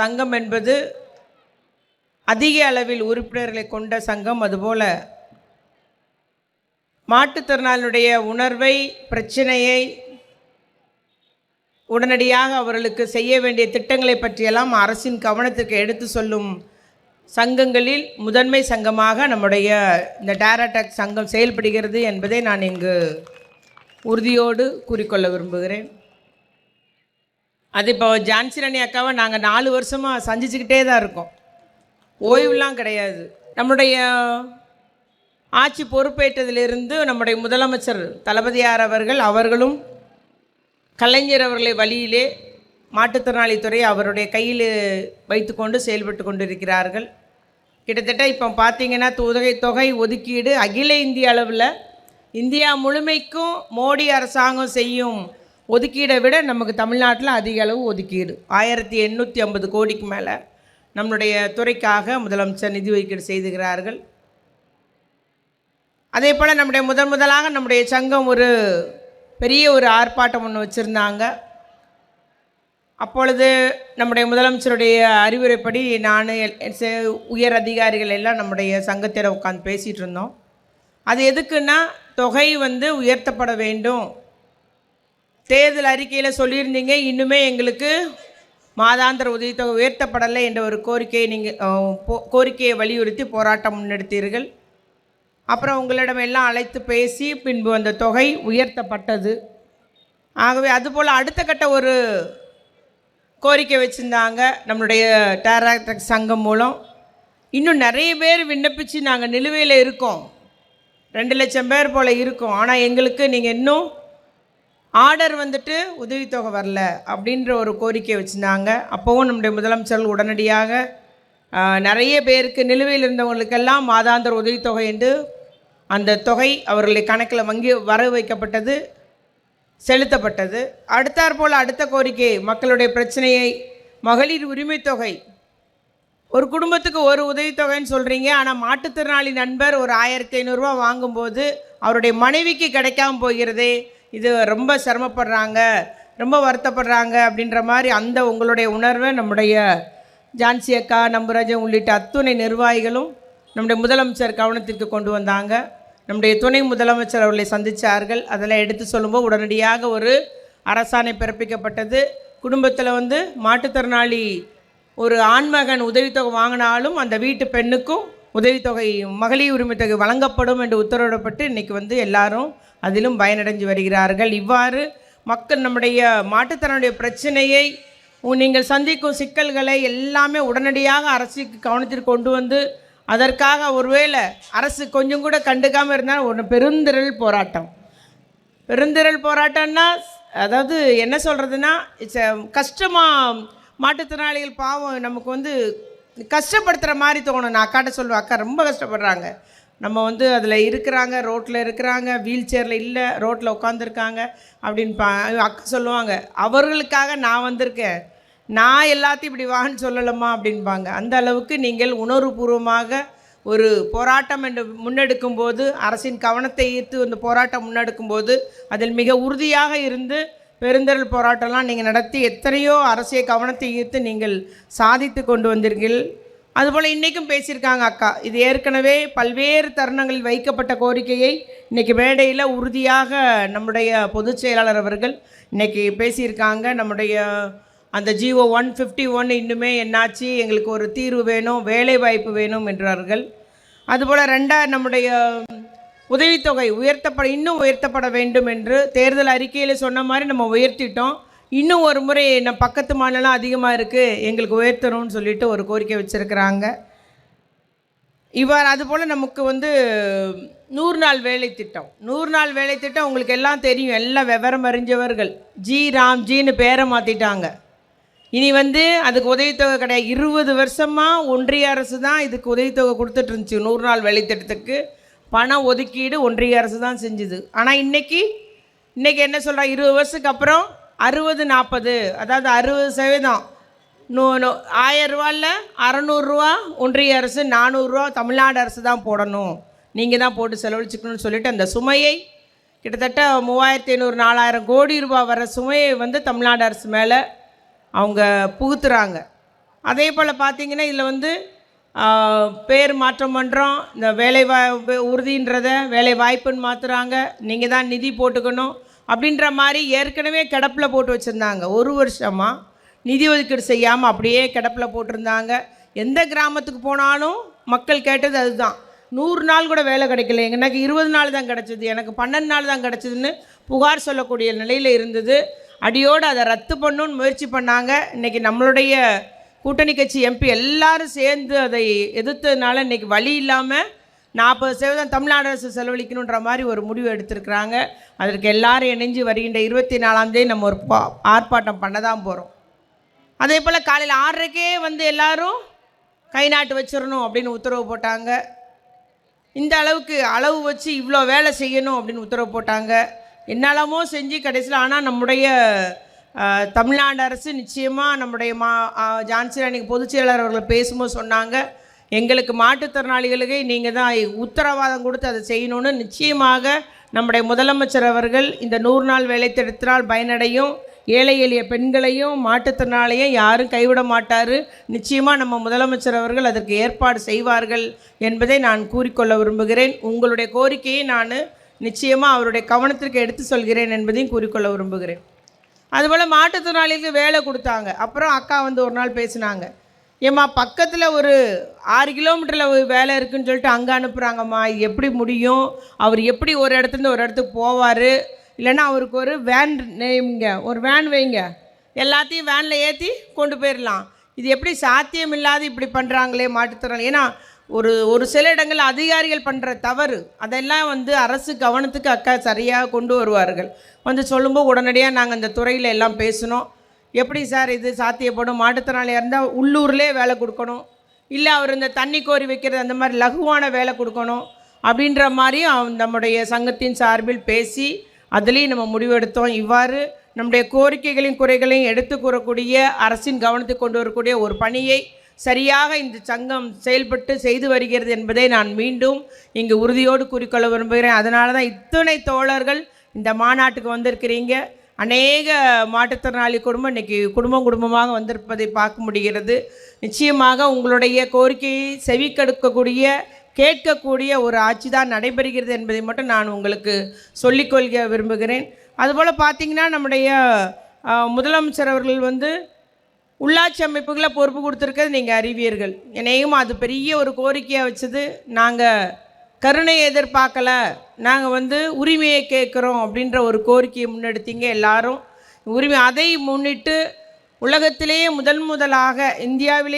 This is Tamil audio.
சங்கம் என்பது அதிக அளவில் உறுப்பினர்களை கொண்ட சங்கம். அதுபோல் மாற்றுத்திறனாளினுடைய உணர்வை பிரச்சனையை உடனடியாக அவர்களுக்கு செய்ய வேண்டிய திட்டங்களை பற்றியெல்லாம் அரசின் கவனத்திற்கு எடுத்து சொல்லும் சங்கங்களில் முதன்மை சங்கமாக நம்முடைய இந்த டேராடெக் சங்கம் செயல்படுகிறது என்பதை நான் இங்கு உறுதியோடு கூறிக்கொள்ள விரும்புகிறேன். அது இப்போ ஜான்சிரணி அக்காவை நாங்கள் நாலு வருஷமாக சந்திச்சுக்கிட்டே தான் இருக்கோம். ஓய்வுலாம் கிடையாது. நம்முடைய ஆட்சி பொறுப்பேற்றதிலிருந்து நம்முடைய முதலமைச்சர் தளபதியார் அவர்கள் அவர்களும் கலைஞர் அவர்களை வழியிலே மாற்றுத்திறனாளித்துறை அவருடைய கையில் வைத்துக்கொண்டு செயல்பட்டு கொண்டிருக்கிறார்கள். கிட்டத்தட்ட இப்போ பார்த்தீங்கன்னா தொகை தொகை ஒதுக்கீடு அகில இந்திய அளவில் இந்தியா முழுமைக்கும் மோடி அரசாங்கம் செய்யும் ஒதுக்கீடை விட நமக்கு தமிழ்நாட்டில் அதிக அளவு ஒதுக்கீடு. ஆயிரத்தி எண்ணூற்றி ஐம்பது கோடிக்கு மேலே நம்முடைய துறைக்காக முதலமைச்சர் நிதி ஒதுக்கீடு செய்துகிறார்கள். அதே போல் நம்முடைய முதன் முதலாக நம்முடைய சங்கம் ஒரு பெரிய ஒரு ஆர்ப்பாட்டம் ஒன்று வச்சுருந்தாங்க. அப்பொழுது நம்முடைய முதலமைச்சருடைய அறிவுரைப்படி நான் செ- உயர் அதிகாரிகள் எல்லாம் நம்முடைய சங்கத்தில் உட்காந்து பேசிகிட்டு இருந்தோம். அது எதுக்குன்னா தொகை வந்து உயர்த்தப்பட வேண்டும். தேர்தல் அறிக்கையில் சொல்லியிருந்தீங்க. இன்னுமே எங்களுக்கு மாதாந்திர உதவித்தொகை உயர்த்தப்படலை என்ற ஒரு கோரிக்கையை நீங்கள் கோரிக்கையை வலியுறுத்தி போராட்டம் முன்னெடுத்தீர்கள். அப்புறம் உங்களிடம் எல்லாம் அழைத்து பேசி பின்பு அந்த தொகை உயர்த்தப்பட்டது. ஆகவே அதுபோல் அடுத்த கட்ட ஒரு கோரிக்கை வச்சுருந்தாங்க நம்மளுடைய டேராக்டர் சங்கம் மூலம். இன்னும் நிறைய பேர் விண்ணப்பித்து நாங்கள் நிலுவையில் இருக்கோம். ரெண்டு லட்சம் பேர் போல் இருக்கோம். ஆனால் எங்களுக்கு நீங்கள் இன்னும் ஆர்டர் வந்துட்டு உதவித்தொகை வரல அப்படின்ற ஒரு கோரிக்கை வச்சுருந்தாங்க. அப்போவும் நம்முடைய முதலமைச்சர்கள் உடனடியாக நிறைய பேருக்கு நிலுவையில் இருந்தவங்களுக்கெல்லாம் மாதாந்திர உதவித்தொகை என்று அந்த தொகை அவர்களை கணக்கில் வங்கி வர வைக்கப்பட்டது செலுத்தப்பட்டது. அடுத்தாற் போல் அடுத்த கோரிக்கை மக்களுடைய பிரச்சனையை மகளிர் உரிமைத்தொகை ஒரு குடும்பத்துக்கு ஒரு உதவித்தொகைன்னு சொல்கிறீங்க ஆனால் மாற்றுத்திறனாளி நண்பர் ஒரு ஆயிரத்தி ஐநூறுரூவா வாங்கும்போது அவருடைய மனைவிக்கு கிடைக்காம போகிறதே இது ரொம்ப சிரமப்படுறாங்க ரொம்ப வருத்தப்படுறாங்க அப்படின்ற மாதிரி அந்த உங்களுடைய உணர்வை நம்முடைய ஜான்சி அக்கா நம்புராஜன் உள்ளிட்ட அத்துணை நிர்வாகிகளும் நம்முடைய முதலமைச்சர் கவனத்திற்கு கொண்டு வந்தாங்க. நம்முடைய துணை முதலமைச்சர் அவர்களை சந்தித்தார்கள் அதெல்லாம் எடுத்து சொல்லும்போது உடனடியாக ஒரு அரசாணை பிறப்பிக்கப்பட்டது. குடும்பத்தில் வந்து மாற்றுத்திறனாளி ஒரு ஆண்மகன் உதவித்தொகை வாங்கினாலும் அந்த வீட்டு பெண்ணுக்கும் உதவித்தொகை மகளிர் உரிமைத்தொகை வழங்கப்படும் என்று உத்தரவிடப்பட்டு இன்றைக்கி வந்து எல்லாரும் அதிலும் பயனடைஞ்சு வருகிறார்கள். இவ்வாறு மக்கள் நம்முடைய மாற்றுத்திறனுடைய பிரச்சனையை நீங்கள் சந்திக்கும் சிக்கல்களை எல்லாமே உடனடியாக அரசுக்கு கவனத்திற்கு கொண்டு வந்து அதற்காக ஒருவேளை அரசு கொஞ்சம் கூட கண்டுக்காமல் இருந்தால் ஒரு பெருந்திரள் போராட்டம். பெருந்திரள் போராட்டம்னா அதாவது என்ன சொல்கிறதுனா இட்ஸ் கஷ்டமாக மாற்றுத்திறனாளிகள் பாவம் நமக்கு வந்து கஷ்டப்படுத்துகிற மாதிரி தோணும். நான் அக்காட்ட சொல்லுவேன் அக்கா ரொம்ப கஷ்டப்படுறாங்க. நம்ம வந்து அதில் இருக்கிறாங்க ரோட்டில் இருக்கிறாங்க வீல் சேரில் இல்லை ரோட்டில் உட்காந்துருக்காங்க அப்படின்னு பா அக்கா சொல்லுவாங்க. அவர்களுக்காக நான் வந்திருக்கேன். நான் எல்லாத்தையும் இப்படி வான்னு சொல்லலாமா அப்படின்பாங்க அந்த அளவுக்கு நீங்கள் உணர்வுபூர்வமாக ஒரு போராட்டம் என்று முன்னெடுக்கும் போது அரசின் கவனத்தை ஈர்த்து அந்த போராட்டம் முன்னெடுக்கும் போது அதில் மிக உறுதியாக இருந்து பெருந்தரல் போராட்டம்லாம் நீங்கள் நடத்தி எத்தனையோ அரசியல் கவனத்தை ஈர்த்து நீங்கள் சாதித்து கொண்டு வந்தீர்கள். அதுபோல் இன்றைக்கும் பேசியிருக்காங்க அக்கா. இது ஏற்கனவே பல்வேறு தருணங்களில் வைக்கப்பட்ட கோரிக்கையை இன்றைக்கி மேடையில் உறுதியாக நம்முடைய பொதுச் செயலாளர் அவர்கள் இன்றைக்கி பேசியிருக்காங்க. நம்முடைய அந்த ஜிஓ ஒன் ஃபிஃப்டி ஒன் இன்னுமே என்னாச்சு எங்களுக்கு ஒரு தீர்வு வேணும் வேலை வாய்ப்பு வேணும் என்றார்கள். அதுபோல் ரெண்டா நம்முடைய உதவித்தொகை உயர்த்தப்பட இன்னும் உயர்த்தப்பட வேண்டும் என்று தேர்தல் அறிக்கையில் சொன்ன மாதிரி நம்ம உயர்த்திட்டோம். இன்னும் ஒரு முறை நம்ம பக்கத்து மாநிலம் அதிகமாக இருக்குது எங்களுக்கு உயர்த்தணும்னு சொல்லிட்டு ஒரு கோரிக்கை வச்சுருக்கிறாங்க. இவ்வாறு அதுபோல் நமக்கு வந்து நூறு நாள் வேலை திட்டம். நூறு நாள் வேலை திட்டம் உங்களுக்கு எல்லாம் தெரியும். எல்லாம் விவரம் அறிஞ்சவர்கள். ஜி ராம்ஜின்னு பேரை மாற்றிட்டாங்க இனி வந்து அதுக்கு உதவித்தொகை கிடையாது. இருபது வருஷமாக ஒன்றிய அரசு தான் இதுக்கு உதவித்தொகை கொடுத்துட்டு இருந்துச்சு நூறு நாள் வேலை திட்டத்துக்கு. பண ஒதுக்கீடு ஒன்றிய அரசு தான் செஞ்சுது. ஆனால் இன்றைக்கி இன்றைக்கி என்ன சொல்கிறாங்க இருபது வருஷத்துக்கு அப்புறம் அறுபது நாற்பது அதாவது அறுபது சதவீதம். நூ நூ ஆயிரம் அறநூறுரூவா ஒன்றிய அரசு நானூறுரூவா தமிழ்நாடு அரசு தான் போடணும். நீங்கள் தான் போட்டு செலவழிச்சுக்கணும்னு சொல்லிட்டு அந்த சுமையை கிட்டத்தட்ட மூவாயிரத்தி ஐநூறு நாலாயிரம் கோடி ரூபாய் வர சுமையை வந்து தமிழ்நாடு அரசு மேலே அவங்க புகுத்துறாங்க. அதே போல் பார்த்தீங்கன்னா இதில் வந்து பேர் மாற்றம் பண்ணுறோம் இந்த வேலை வா உறுதின்றத வேலை வாய்ப்புன்னு மாற்றுறாங்க நீங்கள் தான் நிதி போட்டுக்கணும். அப்படின்ற மாதிரி ஏற்கனவே கிடப்பில் போட்டு வச்சுருந்தாங்க. ஒரு வருஷமாக நிதி ஒதுக்கீடு செய்யாமல் அப்படியே கிடப்பில் போட்டிருந்தாங்க. எந்த கிராமத்துக்கு போனாலும் மக்கள் கேட்டது அதுதான். நூறு நாள் கூட வேலை கிடைக்கல. எனக்கு இருபது நாள் தான் கிடச்சிது. எனக்கு பன்னெண்டு நாள் தான் கிடச்சிதுன்னு புகார் சொல்லக்கூடிய நிலையில் இருந்தது. அடியோடு அதை ரத்து பண்ணுன்னு முயற்சி பண்ணாங்க. இன்றைக்கி நம்மளுடைய கூட்டணி கட்சி எம்பி எல்லாரும் சேர்ந்து அதை எதிர்த்ததுனால இன்றைக்கி வழி இல்லாமல் நாற்பது சதவீதம் தமிழ்நாடு அரசு செலவழிக்கணுன்ற மாதிரி ஒரு முடிவு எடுத்திருக்கிறாங்க. அதற்கு எல்லாரும் இணைஞ்சு வருகின்ற இருபத்தி நாலாம் தேதி நம்ம ஒரு பா- ஆர்ப்பாட்டம் பண்ண தான் போகிறோம் அதே போல் காலையில் ஆறரைக்கே வந்து எல்லாரும் கை நாட்டு வச்சிடணும் அப்படின்னு உத்தரவு போட்டாங்க. இந்த அளவுக்கு அளவு வச்சு இவ்வளோ வேலை செய்யணும் அப்படின்னு உத்தரவு போட்டாங்க. என்னெல்லாமோ செஞ்சு கடைசியில் ஆனால் நம்முடைய தமிழ்நாடு அரசு நிச்சயமாக நம்முடைய மா ஜான்சி அன்றைக்கி பொதுச் செயலாளர் அவர்கள் பேசும்போது சொன்னாங்க. எங்களுக்கு மாற்றுத்திறனாளிகளுக்கு நீங்கள் தான் உத்தரவாதம் கொடுத்து அதை செய்யணும்னு நிச்சயமாக நம்முடைய முதலமைச்சர் அவர்கள் இந்த நூறு நாள் வேலை திட்டத்தினால் பயனடையும். ஏழை எளிய பெண்களையும் மாற்றுத்திறனாளியும் யாரும் கைவிட மாட்டார். நிச்சயமாக நம்ம முதலமைச்சர் அவர்கள் அதற்கு ஏற்பாடு செய்வார்கள் என்பதை நான் கூறிக்கொள்ள விரும்புகிறேன். உங்களுடைய கோரிக்கையை நான் நிச்சயமாக அவருடைய கவனத்திற்கு எடுத்து சொல்கிறேன் என்பதையும் கூறிக்கொள்ள விரும்புகிறேன். அதுபோல் மாற்றுத்திறனாளிகளுக்கு வேலை கொடுத்தாங்க. அப்புறம் அக்கா வந்து ஒரு நாள் பேசினாங்க. ஏம்மா பக்கத்தில் ஒரு ஆறு கிலோமீட்டரில் வேலை இருக்குதுன்னு சொல்லிட்டு அங்கே அனுப்புகிறாங்கம்மா இது எப்படி முடியும்? அவர் எப்படி ஒரு இடத்துலேருந்து ஒரு இடத்துக்கு போவார்? இல்லைன்னா அவருக்கு ஒரு வேன் நேம்ங்க ஒரு வேன் வைங்க. எல்லாத்தையும் வேனில் ஏற்றி கொண்டு போயிடலாம் இது எப்படி சாத்தியம் இல்லாத இப்படி பண்ணுறாங்களே மாற்றுத்திறனாளி. ஏன்னா ஒரு ஒரு சில இடங்களில் அதிகாரிகள் பண்ணுற தவறு அதெல்லாம் வந்து அரசு கவனத்துக்கு அக்கா சரியாக கொண்டு வருவார்கள். வந்து சொல்லும்போது உடனடியாக நாங்கள் இந்த துறையில் எல்லாம் பேசினோம். எப்படி சார் இது சாத்தியப்படும்? மாற்றுத்திறனாளியாக இருந்தால் உள்ளூர்லேயே வேலை கொடுக்கணும். இல்லை அவர் இந்த தண்ணி கோரி வைக்கிறது அந்த மாதிரி லகுவான வேலை கொடுக்கணும் அப்படின்ற மாதிரியும் அவன் நம்முடைய சங்கத்தின் சார்பில் பேசி அதுலேயும் நம்ம முடிவெடுத்தோம். இவ்வாறு நம்முடைய கோரிக்கைகளையும் குறைகளையும் எடுத்து கூறக்கூடிய அரசின் கவனத்துக்கு கொண்டு வரக்கூடிய ஒரு பணியை சரியாக இந்த சங்கம் செயல்பட்டு செய்து வருகிறது என்பதை நான் மீண்டும் இங்கு உறுதியோடு கூறிக்கொள்ள விரும்புகிறேன். அதனால தான் இத்தனை தோழர்கள் இந்த மாநாட்டுக்கு வந்திருக்கிறீங்க. அநேக மாற்றுத்திறனாளி குடும்பம் இன்றைக்கி குடும்பம் குடும்பமாக வந்திருப்பதை பார்க்க முடிகிறது. நிச்சயமாக உங்களுடைய கோரிக்கையை செவிக்கெடுக்கக்கூடிய கேட்கக்கூடிய ஒரு ஆட்சி தான் நடைபெறுகிறது என்பதை மட்டும் நான் உங்களுக்கு சொல்லிக்கொள்க விரும்புகிறேன். அதுபோல் பார்த்தீங்கன்னா நம்முடைய முதலமைச்சர் அவர்கள் வந்து உள்ளாட்சி அமைப்புகளை பொறுப்பு கொடுத்துருக்கிறது நீங்கள் அறிவீர்கள். என்னையும் அது பெரிய ஒரு கோரிக்கையாக வச்சது. நாங்கள் கருணை எதிர்பார்க்கல. நாங்கள் வந்து உரிமையை கேட்குறோம் அப்படின்ற ஒரு கோரிக்கையை முன்னெடுத்தீங்க எல்லாரும். உரிமை அதை முன்னிட்டு உலகத்திலேயே முதல் முதலாக இந்தியாவிலேயே